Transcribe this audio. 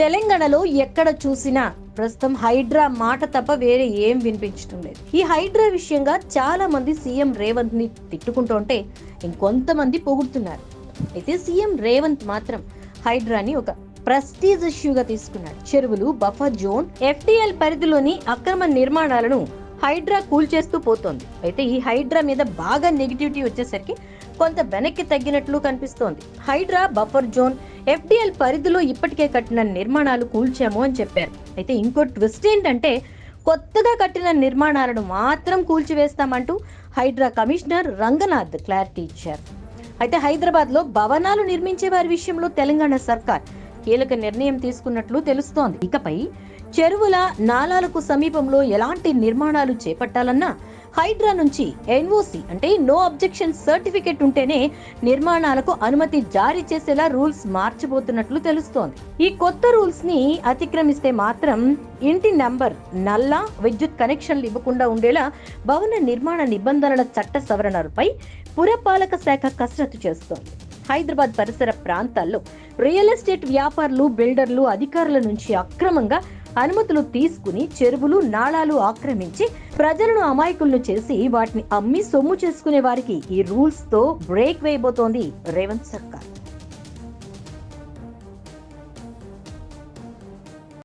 తెలంగాణలో ఎక్కడ చూసినా ప్రస్తుతం హైడ్రా మాట తప్ప వేరే ఏం వినిపించడం లేదు. ఈ హైడ్రా విషయంగా చాలా మంది సీఎం రేవంత్ని తిట్టుకుంటుంటే ఇంకొంతమంది పొగుడుతున్నారు. అయితే సీఎం రేవంత్ మాత్రం హైడ్రాని ఒక ప్రెస్టీజ్ ఇష్యూగా తీసుకున్నాడు. చెరువులు బఫర్ జోన్ ఎఫ్డిఎల్ పరిధిలోని అక్రమ నిర్మాణాలను హైడ్రా కూల్చేస్తూ పోతోంది. అయితే ఈ హైడ్రా మీద బాగా నెగిటివిటీ వచ్చేసరికి కొంత వెనక్కి తగ్గినట్లు కనిపిస్తోంది. హైడ్రా బఫర్ జోన్ ఎఫ్డిఎల్ పరిధిలో ఇప్పటికే కట్టిన నిర్మాణాలు కూల్చాము అని చెప్పారు. అయితే ఇంకో ట్విస్ట్ ఏంటంటే కొత్తగా కట్టిన నిర్మాణాలను మాత్రం కూల్చివేస్తామంటూ హైడ్రా కమిషనర్ రంగనాథ్ క్లారిటీ ఇచ్చారు. అయితే హైదరాబాద్లో భవనాలు నిర్మించే వారి విషయంలో తెలంగాణ సర్కార్ కీలక నిర్ణయం తీసుకున్నట్లు తెలుస్తోంది. ఇకపై చెరువుల నాలాలకు సమీపంలో ఎలాంటి నిర్మాణాలు చేపట్టాలన్నా హైడ్రా నుంచి ఎన్ఓసి అంటే నో అబ్జెక్షన్ సర్టిఫికెట్ ఉంటేనే నిర్మాణాలకు అనుమతి జారీ చేసేలా రూల్స్ మార్చబోతున్నట్లు తెలుస్తోంది. ఈ కొత్త రూల్స్ని అతిక్రమిస్తే మాత్రం ఇంటి నంబర్ నల్ల విద్యుత్ కనెక్షన్లు ఇవ్వకుండా ఉండేలా భవన నిర్మాణ నిబంధనల చట్ట సవరణలపై పురపాలక శాఖ కసరత్తు చేస్తోంది. హైదరాబాద్ పరిసర ప్రాంతాల్లో రియల్ ఎస్టేట్ వ్యాపారులు బిల్డర్లు అధికారుల నుంచి అక్రమంగా అనుమతులు తీసుకుని చెరువులు నాళాలు ఆక్రమించి ప్రజలను అమాయకులను చేసి వాటిని అమ్మి సొమ్ము చేసుకునే వారికి ఈ రూల్స్తో బ్రేక్ వేయబోతోంది రేవంత్ సర్కార్.